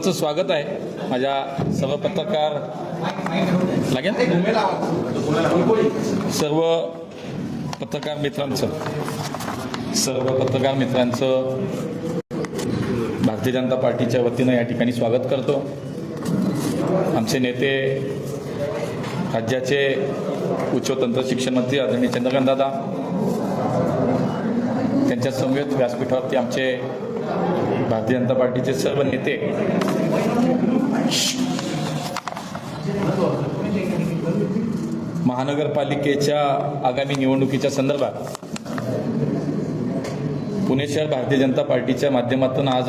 स्वागत आहे. माझ्या सर्व पत्रकार लागेल. सर्व पत्रकार मित्रांचं सर्व पत्रकार मित्रांचं भारतीय जनता पार्टीच्या वतीनं या ठिकाणी स्वागत करतो. आमचे नेते राज्याचे उच्च तंत्र शिक्षण मंत्री आदरणीय चंद्रकांत दादा त्यांच्या समवेत व्यासपीठावरती आमचे भारतीय जनता पार्टीचे सर्व नेते महानगरपालिकेच्या आगामी निवडणुकीच्या संदर्भात पुणे शहर भारतीय जनता पार्टीच्या माध्यमातून आज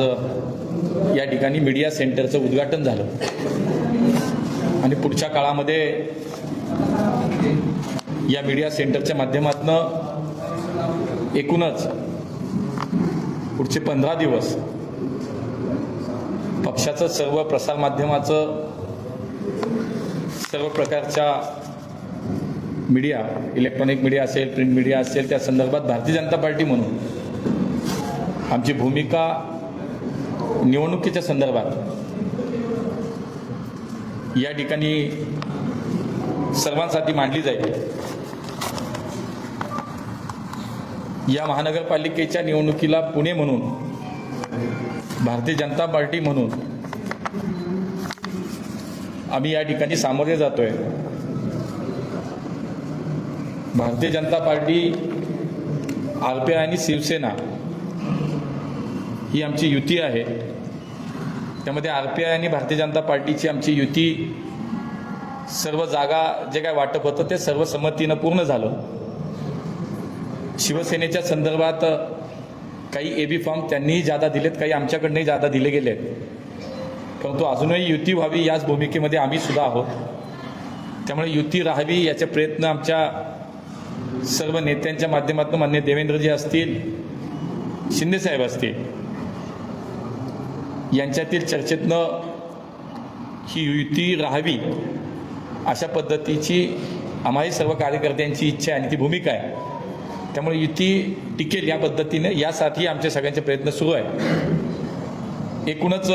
या ठिकाणी मीडिया सेंटरचं उद्घाटन झालं. आणि पुढच्या काळामध्ये या मीडिया सेंटरच्या माध्यमातून एकूणच पुढचे पंधरा दिवस पक्षाचं सर्व प्रसारमाध्यमाचं सर्व प्रकारच्या मीडिया इलेक्ट्रॉनिक मीडिया असेल प्रिंट मीडिया असेल त्या संदर्भात भारतीय जनता पार्टी म्हणून आमची भूमिका निवडणुकीच्या संदर्भात या ठिकाणी सर्वांसाठी मांडली जाईल. या महानगरपालिकेच्या निवडणुकीला पुणे म्हणून भारतीय जनता पार्टी म्हणून आम्ही या ठिकाणी सामोरे जातोय. Bharatiya Janata party R P I आणि शिवसेना ही आमची युती आहे. त्यामध्ये आर पी आय आणि भारतीय जनता पार्टीची आमची युती सर्व जागा जे काय वाटप होतं ते सर्व संमतीनं पूर्ण झालं. शिवसेनेच्या संदर्भात काही ए बी फॉर्म त्यांनीही जादा दिलेत काही आमच्याकडनंही जादा दिले गेलेत. परंतु अजूनही युती व्हावी याच भूमिकेमध्ये आम्ही सुद्धा आहोत. त्यामुळे युती राहावी याचे प्रयत्न आमच्या सर्व नेत्यांच्या माध्यमातून मान्य देवेंद्रजी असतील शिंदेसाहेब असतील यांच्यातील चर्चेतनं ही युती राहावी अशा पद्धतीची आम्हाही सर्व कार्यकर्त्यांची इच्छा आहे आणि ती भूमिका आहे. त्यामुळे युती टिकेल या पद्धतीने यासाठी आमचे सगळ्यांचे प्रयत्न सुरू आहे एकूणच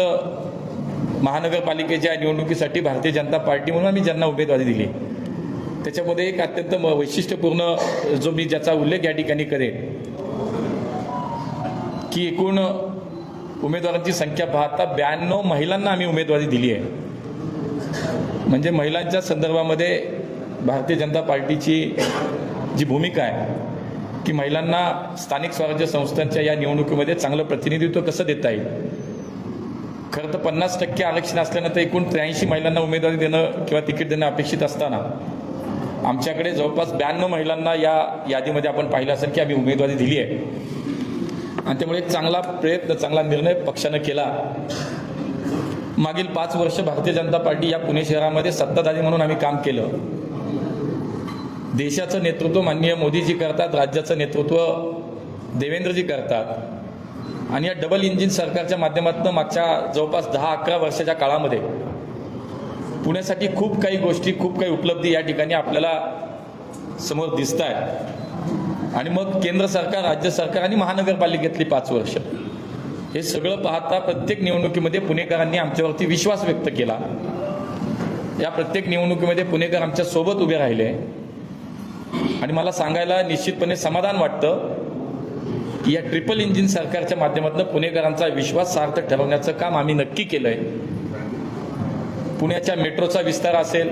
महानगरपालिकेच्या निवडणुकीसाठी भारतीय जनता पार्टी म्हणून आम्ही ज्यांना उमेदवारी दिली. त्याच्यामध्ये एक अत्यंत म- वैशिष्ट्यपूर्ण जो मी ज्याचा उल्लेख या ठिकाणी करेन की एकूण उमेदवारांची संख्या पाहता ब्याण्णव महिलांना आम्ही उमेदवारी दिली आहे. म्हणजे महिलांच्या संदर्भामध्ये भारतीय जनता पार्टीची जी भूमिका आहे की महिलांना स्थानिक स्वराज्य संस्थांच्या या निवडणुकीमध्ये चांगलं प्रतिनिधित्व कसं देता येईल? खरं तर पन्नास टक्के आरक्षण असल्यानं तर एकूण त्र्याऐंशी महिलांना उमेदवारी देणं किंवा तिकीट देणं अपेक्षित असताना आमच्याकडे जवळपास ब्याण्णव महिलांना या यादीमध्ये आपण पाहिलं असेल की आम्ही उमेदवारी दिली आहे. आणि त्यामुळे एक चांगला प्रयत्न चांगला निर्णय पक्षानं केला. मागील पाच वर्ष भारतीय जनता पार्टी या पुणे शहरामध्ये सत्ताधारी म्हणून आम्ही काम केलं. देशाचं नेतृत्व माननीय मोदीजी करतात राज्याचं नेतृत्व देवेंद्रजी करतात. आणि या डबल इंजिन सरकारच्या माध्यमातून मागच्या जवळपास दहा अकरा वर्षाच्या काळामध्ये पुण्यासाठी खूप काही गोष्टी खूप काही उपलब्धी या ठिकाणी आपल्याला समोर दिसत आहेत आणि मग केंद्र सरकार राज्य सरकार आणि महानगरपालिकेतली पाच वर्ष. हे सगळं पाहता प्रत्येक निवडणुकीमध्ये पुणेकरांनी आमच्यावरती विश्वास व्यक्त केला. या प्रत्येक निवडणुकीमध्ये पुणेकर आमच्यासोबत उभे राहिले. आणि मला सांगायला निश्चितपणे समाधान वाटतं की या ट्रिपल इंजिन सरकारच्या माध्यमातून पुणेकरांचा विश्वास सार्थक ठरवण्याचं काम आम्ही नक्की केलंय. पुण्याच्या मेट्रोचा विस्तार असेल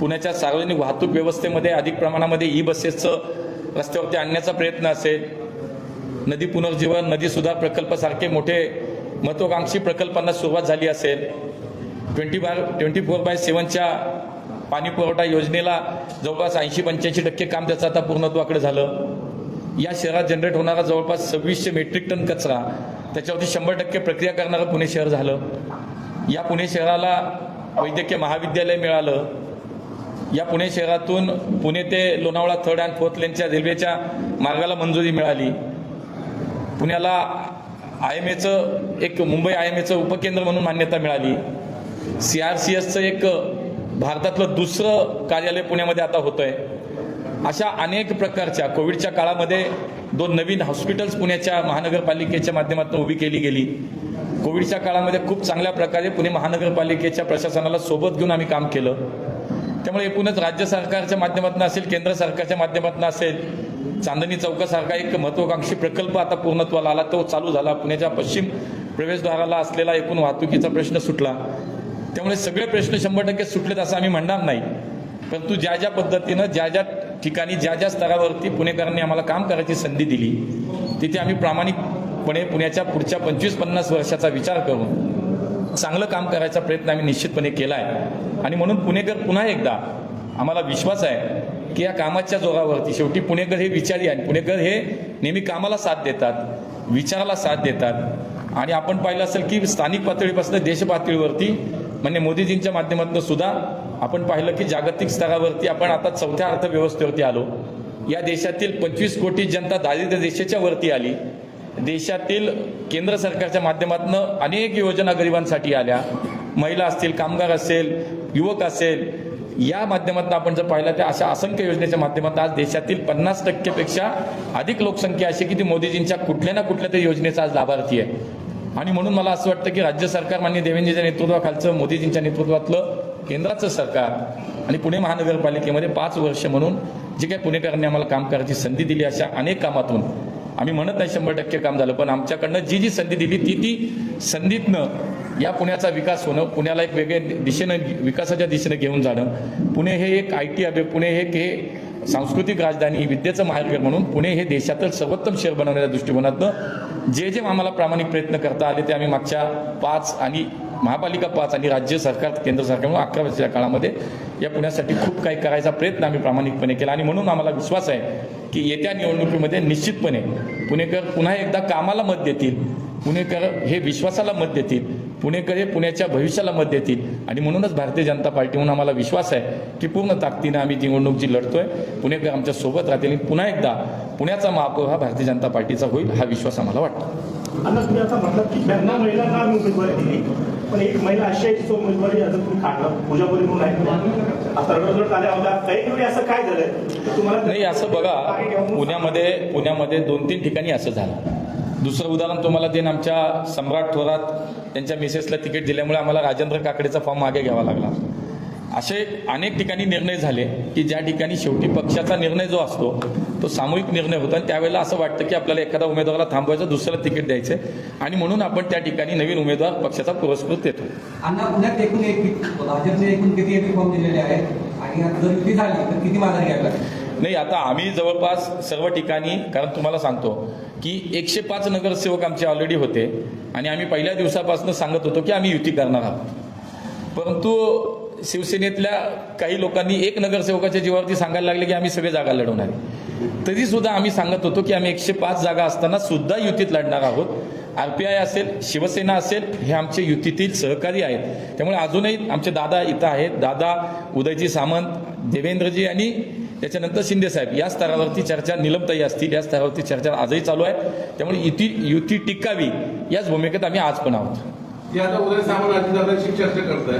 पुण्याच्या सार्वजनिक वाहतूक व्यवस्थेमध्ये अधिक प्रमाणामध्ये ई बसेसचं रस्त्यावरती आणण्याचा प्रयत्न असेल नदी पुनर्जीवन नदी सुधार प्रकल्पासारखे मोठे महत्वाकांक्षी प्रकल्पांना सुरुवात झाली असेल. Twenty by twenty four by सेवनच्या पाणी पुरवठा योजनेला जवळपास ऐंशी पंच्याऐंशी टक्के काम त्याचं आता पूर्णत्वाकडे झालं. या शहरात जनरेट होणारा जवळपास सव्वीसशे मेट्रिक टन कचरा त्याच्यावरती शंभर टक्के प्रक्रिया करणारं पुणे शहर झालं. या पुणे शहराला वैद्यकीय महाविद्यालय मिळालं. या पुणे शहरातून पुणे ते लोणावळा थर्ड अँड फोर्थ लेनच्या रेल्वेच्या मार्गाला मंजुरी मिळाली. पुण्याला आय एम एचं एक मुंबई आय एम एचं उपकेंद्र म्हणून मान्यता मिळाली. सी आर सी एसचं एक भारतातलं दुसरं कार्यालय पुण्यामध्ये आता होतं आहे अशा अनेक प्रकारच्या कोविडच्या काळामध्ये दोन नवीन हॉस्पिटल्स पुण्याच्या महानगरपालिकेच्या माध्यमातून उभी केली गेली. कोविडच्या काळामध्ये खूप चांगल्या प्रकारे पुणे महानगरपालिकेच्या प्रशासनाला सोबत घेऊन आम्ही काम केलं. त्यामुळे एकूणच राज्य सरकारच्या माध्यमातून असेल केंद्र सरकारच्या माध्यमातून असेल चांदणी चौकासारखा एक महत्वाकांक्षी प्रकल्प आता पूर्णत्वाला आला तो चालू झाला. पुण्याच्या पश्चिम प्रवेशद्वाराला असलेला एकूण वाहतुकीचा प्रश्न सुटला. त्यामुळे सगळे प्रश्न शंभर टक्के सुटलेत असं आम्ही म्हणणार नाही. परंतु ज्या ज्या पद्धतीनं ज्या ज्या ठिकाणी ज्या ज्या स्तरावरती पुणेकरांनी आम्हाला काम करायची संधी दिली तिथे आम्ही प्रामाणिकपणे पुण्याच्या पुढच्या पंचवीस पन्नास वर्षाचा विचार करून चांगलं काम करायचा प्रयत्न आम्ही निश्चितपणे केला आहे आणि म्हणून पुणेकर पुन्हा एकदा आम्हाला विश्वास आहे की या कामाच्या जोरावरती शेवटी पुणेकर हे विचारी आहे पुणेकर हे नेहमी कामाला साथ देतात विचाराला साथ देतात. आणि आपण पाहिलं असेल की स्थानिक पातळीपासून देश पातळीवरती म्हणजे मोदीजींच्या माध्यमातून सुद्धा आपण पाहिलं की जागतिक स्तरावरती आपण आता चौथ्या अर्थव्यवस्थेवरती आलो. या देशातील पंचवीस कोटी जनता दारिद्र्य देशाच्या वरती आली. देशातील केंद्र सरकारच्या माध्यमातून अनेक योजना गरिबांसाठी आल्या. महिला असतील कामगार असेल युवक असेल या माध्यमातून आपण जर पाहिलं तर अशा असंख्य योजनेच्या माध्यमातून आज देशातील पन्नास टक्केपेक्षा अधिक लोकसंख्या अशी की ती मोदीजींच्या कुठल्या ना कुठल्या तरी योजनेचा आज लाभार्थी आहे. आणि म्हणून मला असं वाटतं की राज्य सरकार मान्य देवेंद्रजीच्या नेतृत्वाखालचं मोदीजींच्या नेतृत्वातलं केंद्राचं सरकार आणि पुणे महानगरपालिकेमध्ये पाच वर्ष म्हणून जे काही पुणेकरांनी आम्हाला काम करायची संधी दिली अशा अनेक कामातून आम्ही म्हणत नाही शंभर टक्के काम झालं पण आमच्याकडनं जी जी संधी दिली ती ती संधीतनं या पुण्याचा विकास होणं पुण्याला एक वेगळ्या दिशेनं विकासाच्या दिशेनं घेऊन जाणं पुणे हे एक आय टी हब पुणे हे एक हे सांस्कृतिक राजधानी विद्येचं माहेरघर म्हणून पुणे हे देशातील सर्वोत्तम शहर बनवण्याच्या दृष्टिकोनातनं जे जे आम्हाला प्रामाणिक प्रयत्न करता आले ते आम्ही मागच्या पाच आणि महापालिका पाच आणि राज्य सरकार केंद्र सरकार म्हणून अकरा वर्षाच्या काळामध्ये या पुण्यासाठी खूप काही करायचा प्रयत्न आम्ही प्रामाणिकपणे केला. आणि म्हणून आम्हाला विश्वास आहे की येत्या निवडणुकीमध्ये निश्चितपणे पुणेकर पुन्हा एकदा कामाला मत देतील. पुणेकर हे विश्वासाला मत देतील. पुणेकर हे पुण्याच्या भविष्याला मत देतील. आणि म्हणूनच भारतीय जनता पार्टी म्हणून आम्हाला विश्वास आहे की पूर्ण ताकदीनं आम्ही निवडणूक जी लढतोय पुणेकर आमच्यासोबत राहतील आणि पुन्हा एकदा पुण्याचा महापौर हा भारतीय जनता पार्टीचा होईल हा विश्वास आम्हाला वाटतो. अण्णा तुम्ही आता म्हटलं की त्यांना महिलांना आम्ही उमेदवारी दिली पण एक महिला अशी आहे की उमेदवारी आज तुम्ही काढलं. पूजापुरी म्हणून आहे. आता रडरड आल्या होत्या काही वेळी असं काय झालंय? की तुम्हाला नाही असं बघा पुण्यामध्ये पुण्यामध्ये दोन तीन ठिकाणी असं झालं. दुसरं उदाहरण तुम्हाला देईन. आमच्या सम्राट थोरात त्यांच्या मिसेसला तिकीट दिल्यामुळे आम्हाला राजेंद्र काकडेचा फॉर्म मागे घ्यावा लागला. असे अनेक ठिकाणी निर्णय झाले की ज्या ठिकाणी शेवटी पक्षाचा निर्णय जो असतो तो सामूहिक निर्णय होता आणि त्यावेळेला असं वाटतं की आपल्याला एखादा उमेदवाराला थांबवायचं दुसऱ्याला तिकीट द्यायचं आणि म्हणून आपण त्या ठिकाणी नवीन उमेदवार पक्षाचा पुरस्कृत देतो. एकूण एक किती फॉर्म दिलेले आहेत? आणि जर युती झाली तर किती माघार घ्यावी लागेल? नाही आता आम्ही जवळपास सर्व ठिकाणी कारण तुम्हाला सांगतो की एकशे पाच नगरसेवक आमचे ऑलरेडी होते. आणि आम्ही पहिल्या दिवसापासून सांगत होतो की आम्ही युती करणार आहोत. परंतु शिवसेनेतल्या काही लोकांनी एक नगरसेवकाच्या जीवावरती सांगायला लागले की आम्ही सगळे जागा लढवणार तरी सुद्धा आम्ही सांगत होतो की आम्ही एकशे पाच जागा असताना सुद्धा युतीत लढणार आहोत. आर पी आय असेल शिवसेना असेल हे आमचे युतीतील सहकारी आहेत. त्यामुळे अजूनही आमचे दादा इथं आहेत. दादा उदयजी सामंत देवेंद्रजी आणि त्याच्यानंतर शिंदे साहेब या स्तरावरती चर्चा निलमताई असतील या स्तरावरती चर्चा आजही चालू आहे. त्यामुळे युती युती टिकावी याच भूमिकेत आम्ही आज पण आहोत. चर्चा करताय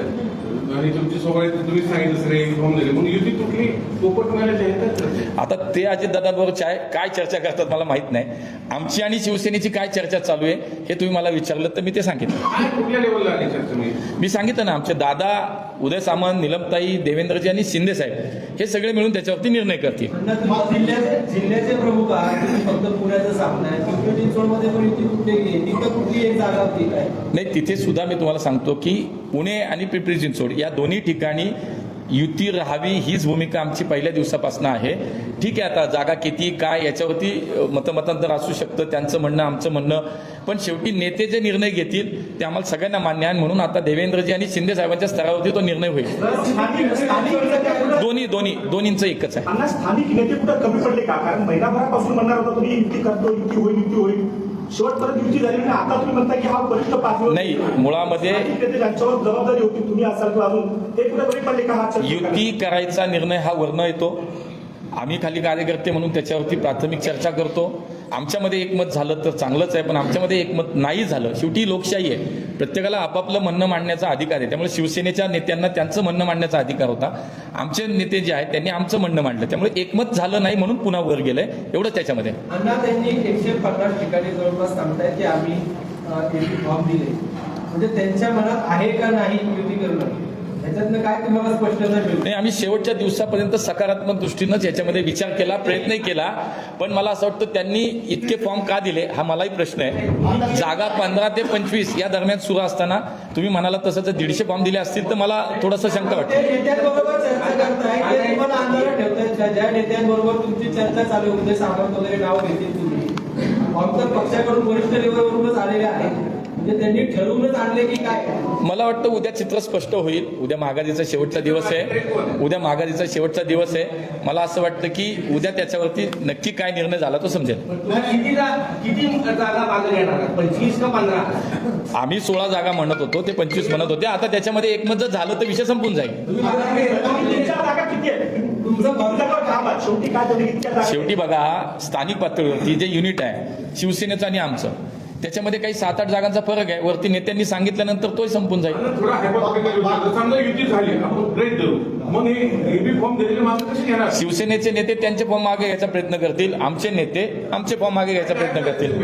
आणि तुमची तुम्ही सांगितलं आता ते अजितदादांबरोबर काय काय चर्चा करतात मला माहीत नाही. आमची आणि शिवसेनेची काय चर्चा चालू आहे हे तुम्ही मला विचारलं तर मी ते सांगितलं. मी सांगितलं ना आमचे दादा उदय सामंत निलमताई देवेंद्रजी आणि शिंदे साहेब हे सगळे मिळून त्याच्यावरती निर्णय करतील. नाही तिथे सुद्धा मी तुम्हाला सांगतो की पुणे आणि पिंपरी चिंचवड या दोन्ही ठिकाणी युती राहावी हीच भूमिका आमची पहिल्या दिवसापासून आहे. ठीक आहे आता जागा किती काय याच्यावरती मतमतांतर असू शकतं त्यांचं म्हणणं आमचं म्हणणं. पण शेवटी नेते जे निर्णय घेतील ते आम्हाला सगळ्यांना मान्य आहे. म्हणून आता देवेंद्रजी आणि शिंदे साहेबांच्या स्तरावरती तो निर्णय होईल. दोन्ही दोन्ही दोन्हींचं एकच आहे. स्थानिक नेते कुठं कमी पडले का? कारण महिनाभरापासून म्हणणार होता तुम्ही युती करतो युती होईल युती होईल. शेवटपर्यंत युती झाली नाही आता तुम्ही म्हणता की हा वरिष्ठ पातळीवर नाही मुळामध्ये जबाबदारी होती तुम्ही असाल किंवा अजून ते कुठे कमी पडले का हा चर्चा युती करायचा निर्णय हा वर्ण येतो. आम्ही खाली कार्यकर्ते म्हणून त्याच्यावरती प्राथमिक चर्चा करतो. आमच्यामध्ये एकमत झालं तर चांगलंच आहे पण आमच्यामध्ये एकमत नाही झालं. शेवटी लोकशाही आहे. प्रत्येकाला आपापलं म्हणणं मांडण्याचा अधिकार आहे. त्यामुळे शिवसेनेच्या नेत्यांना त्यांचं म्हणणं मांडण्याचा अधिकार होता. आमचे नेते जे आहेत त्यांनी आमचं म्हणणं मांडलं. त्यामुळे एकमत झालं नाही म्हणून पुन्हा वर गेलंय. एवढंच त्याच्यामध्ये. अण्णा त्यांनी एकशे पन्नास ठिकाणी जवळपास सांगताय की आम्ही फॉर्म दिले. म्हणजे त्यांच्या मनात आहे का नाही युती करणं नाही आम्ही शेवटच्या दिवसापर्यंत सकारात्मक दृष्टीनंच याच्यामध्ये विचार केला प्रयत्नही केला. पण मला असं वाटतं त्यांनी इतके फॉर्म का दिले हा मलाही प्रश्न आहे. जागा पंधरा ते पंचवीस या दरम्यान सुरू असताना तुम्ही म्हणाला तसं जर दीडशे फॉर्म दिले असतील तर मला थोडंसं शंका वाटते. आमचं पक्षाकडून वरिष्ठ लेवलवरूनच आलेले आहेत. म्हणजे त्यांनी ठरवूनच आणले की काय? मला वाटतं उद्या चित्र स्पष्ट होईल. उद्या महागारीचा शेवटचा दिवस आहे. उद्या महागारीचा शेवटचा दिवस आहे. मला असं वाटतं की उद्या त्याच्यावरती नक्की काय निर्णय झाला तो समजेल. आम्ही सोळा जागा म्हणत होतो. ते पंचवीस म्हणत होते. आता त्याच्यामध्ये एकमत जर झालं तर विषय संपून जाईल. शेवटी बघा स्थानिक पातळीवरती जे युनिट आहे शिवसेनेचं आणि आमचं. त्याच्यामध्ये काही सात आठ जागांचा फरक आहे. वरती नेत्यांनी सांगितल्यानंतर तोही संपून जाईल. हे शिवसेनेचे नेते त्यांचे फॉर्म मागे घ्यायचा प्रयत्न करतील. आमचे नेते आमचे फॉर्म मागे घ्यायचा प्रयत्न करतील.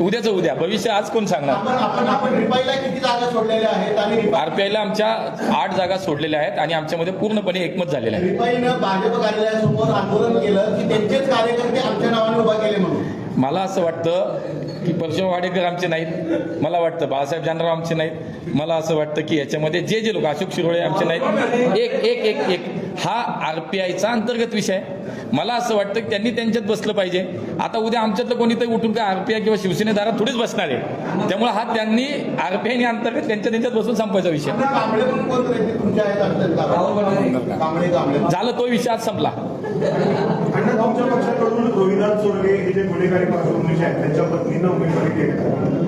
उद्याच उद्या. भविष्य आज कोण सांगणार? आपण आपण आपण रिपाईला किती जागा सोडलेल्या आहेत आणि रिपाई- आरपीआयला आमच्या आठ जागा सोडलेल्या आहेत आणि आमच्यामध्ये पूर्णपणे एकमत झालेलं आहे. रिपाईनं भाजप कार्यालयासमोर आंदोलन केलं की त्यांचेच कार्यकर्ते आमच्या नावाने उभा केले म्हणून. मला असं वाटतं की परशुराम वाडेकर आमचे नाहीत. मला वाटतं बाळासाहेब जानराव आमचे नाहीत. मला असं वाटतं की याच्यामध्ये जे जे लोक अशोक शिरोळे आमचे नाहीत. एक एक एक एक. हा आरपीआयचा अंतर्गत विषय. आहे मला असं वाटतं की त्यांनी त्यांच्यात बसलं पाहिजे. आता उद्या आमच्यातलं कोणीतरी उठून काय आरपीआय किंवा शिवसेनेदारात थोडीच बसणार आहे. त्यामुळे हा त्यांनी आरपीआयने अंतर्गत त्यांच्या त्यांच्यात बसून संपवायचा विषय. झालं तो विषय आज संपला. आणि तुमच्या पक्षाकडून रविदास चोरगे हे जे गुन्हेगारी पार्श्वभूमीचे आहेत त्यांच्या पत्नींना उमेदवारी देण्यात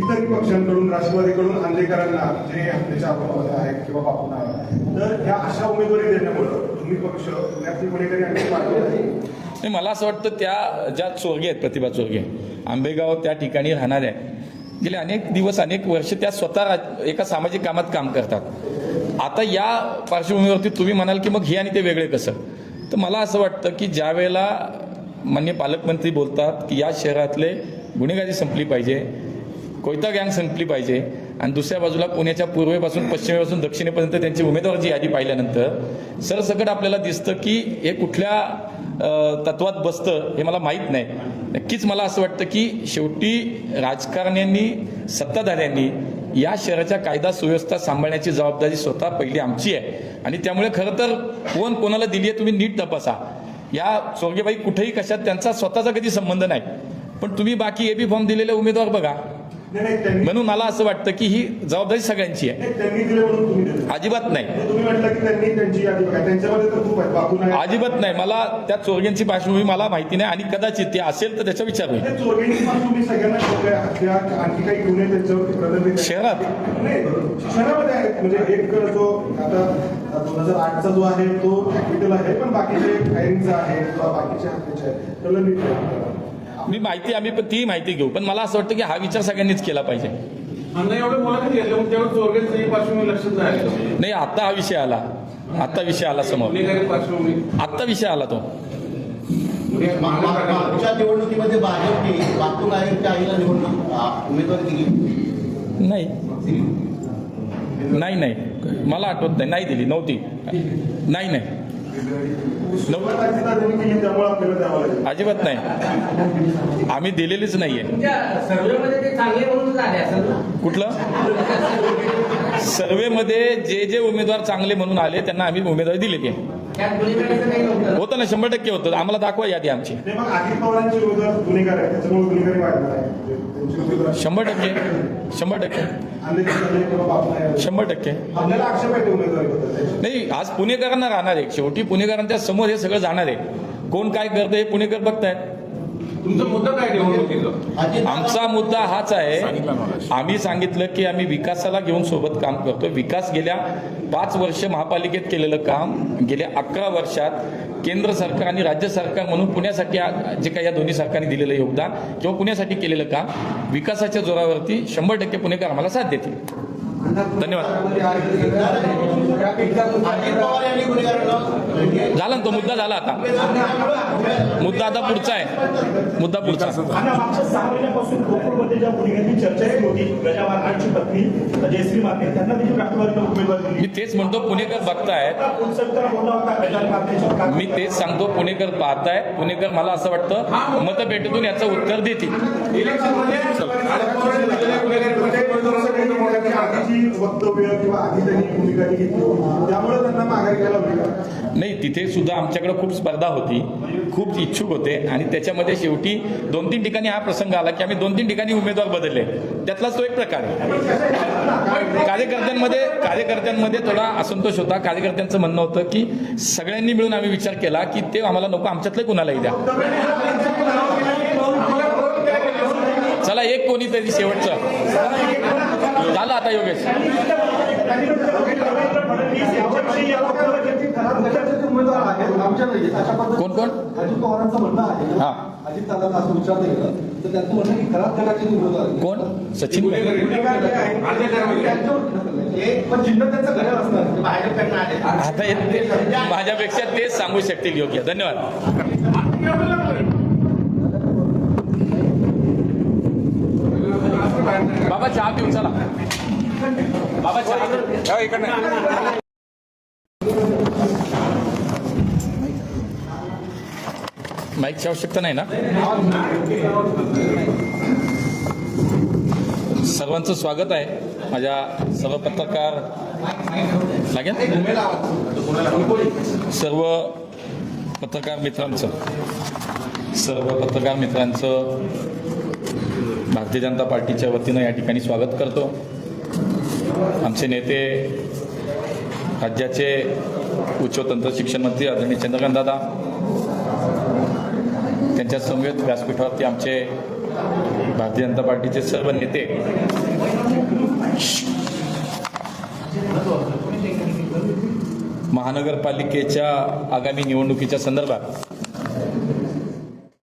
इतर पक्षांकडून राष्ट्रवादीकडून आंदेकरांना जे हत्येच्या अपवाद आहेत किंवा बापूंना आहे तर या अशा उमेदवारी देण्यामुळं तुम्ही पक्ष पुण्यातली गुन्हेगारी आणखी वाढवत आहे. नाही मला असं वाटतं त्या ज्या चोरगे आहेत प्रतिभा चोरगे आंबेगाव त्या ठिकाणी राहणाऱ्या गेले अनेक दिवस अनेक वर्ष त्या स्वतः राज- एका सामाजिक कामात काम करतात. आता या पार्श्वभूमीवरती तुम्ही म्हणाल की मग हे आणि ते वेगळे कसं? तर मला असं वाटतं की ज्या वेळेला मान्य पालकमंत्री बोलतात की या शहरातले गुन्हेगारी संपली पाहिजे कोयता गँग संपली पाहिजे. आणि दुसऱ्या बाजूला पुण्याच्या पूर्वेपासून पश्चिमेपासून दक्षिणेपर्यंत त्यांची उमेदवाराची यादी पाहिल्यानंतर सरसकट आपल्याला दिसतं की हे कुठल्या तत्वात बसतं हे मला माहीत नाही. नक्कीच मला असं वाटतं की शेवटी राजकारण्यांनी सत्ताधाऱ्यांनी या शहराच्या कायदा सुव्यवस्था सांभाळण्याची जबाबदारी स्वतः पहिली आमची आहे. आणि त्यामुळे खरं तर कोण कोणाला दिली आहे तुम्ही नीट तपासा. या चोरगेबाई कुठेही कशात त्यांचा स्वतःचा कधी संबंध नाही. पण तुम्ही बाकी ए बी फॉर्म दिलेले उमेदवार बघा. म्हणून मला असं वाटतं की ही जबाबदारी सगळ्यांची आहे. अजिबात नाही. अजिबात नाही. मला त्या चोरग्यांची पार्श्वभूमी मला माहिती नाही. आणि कदाचित ती असेल तर त्याचा विचार होईल. शहरात? म्हणजे एक जो आता दोन हजार आठचा जो आहे तो कॅपिटल आहे. पण बाकीचे आहे बाकीचे. मी माहिती आम्ही पण ती माहिती घेऊ. पण मला असं वाटतं की हा विचार सगळ्यांनीच केला पाहिजे. नाही आता हा विषय आला. आता विषय आला समोर. आत्ता विषय आला तो. मागच्या निवडणुकीमध्ये भाजपने बापू नाईकच्या आईला निवडणूक आ, उमेदवारी दिली. नाही. नाही नाही. मला आठवत नाही. नाही दिली. नव्हती. नाही नाही. अजिबात नाही. आम्ही दिलेलीच नाहीये. तुमच्या कुठलं? सर्वेमध्ये जे जे उमेदवार चांगले म्हणून आले त्यांना आम्ही उमेदवारी दिलेली आहे. होतं ना शंभर टक्के होतं. आम्हाला दाखवा यादी आमची. शंभर टक्के. शंभर टक्के. शंभर टक्के. नाही आज पुणेकरांना राहणार आहे. शेवटी पुणेकरांच्या समोर हे सगळं जाणार आहे. कोण काय करतं हे पुणेकर बघतायत. तुमचा मुद्दा काय निवडणुकीचा अजित आमचा मुद्दा हाच आहे. आम्ही सांगितलं की आम्ही विकासाला घेऊन सोबत काम करतो विकास गेल्या पाच वर्ष महापालिकेत केलेलं काम गेल्या अकरा वर्षात केंद्र सरकार आणि राज्य सरकार म्हणून पुण्यासाठी जे काही या दोन्ही सरकारने दिलेलं योगदान किंवा पुण्यासाठी केलेलं काम विकासाच्या जोरावरती शंभर टक्के पुणेकर आम्हाला साथ देतील. धन्यवाद. झाला ना तो मुद्दा झाला आता. मुद्दा आता पुढचा आहे. मुद्दा पुढचा. मी तेच म्हणतो पुणेकर बघतायत. का- मी तेच सांगतो पुणेकर पाहताय पुणेकर मला असं वाटतं मतपेटीतून याचं उत्तर देतील. म्हणजे इलेक्शनमध्ये आधीची वक्तव्य किंवा आधी त्यांनी भूमिका घेतली त्यामुळे त्यांना माघारी घ्यायला होती नाही तिथे सुद्धा आमच्याकडे खूप स्पर्धा होती खूप इच्छुक होते आणि त्याच्यामध्ये शेवटी दोन तीन ठिकाणी हा प्रसंग आला की आम्ही दोन तीन ठिकाणी उमेदवार बदलले. त्यातलाच तो एक प्रकार आहे. कार्यकर्त्यांमध्ये कार्यकर्त्यांमध्ये थोडा असंतोष होता. कार्यकर्त्यांचं म्हणणं होतं की सगळ्यांनी मिळून आम्ही विचार केला की ते आम्हाला नको आमच्यातले कुणालाही द्या. चला एक कोणीतरी शेवटचं. झालं आता योगेश. कोण कोण? अजित पवारांचं म्हणणं आहे हा. अजित दादांना असं विचारलं गेलं तर त्यांचं म्हणणं की खराब उमेदवार कोण? सचिन. पण चिन्ह त्यांचं असणार भाजपकडनं आता हे माझ्यापेक्षा तेच सांगू शकतील योग्य. धन्यवाद. बाबा चहा पिऊन चला. बाबा चहा हो, माईकची आवश्यकता नाही ना? सर्वांचं स्वागत आहे. माझ्या सर्व पत्रकार लागेल? सर्व पत्रकार मित्रांचं. सर्व पत्रकार मित्रांचं भारतीय जनता पार्टीच्या वतीनं या ठिकाणी स्वागत करतो. आमचे नेते राज्याचे उच्च तंत्र शिक्षण मंत्री आदरणीय चंद्रकांत दादा त्यांच्या समवेत व्यासपीठावरती आमचे भारतीय जनता पार्टीचे सर्व नेते महानगरपालिकेच्या आगामी निवडणुकीच्या संदर्भात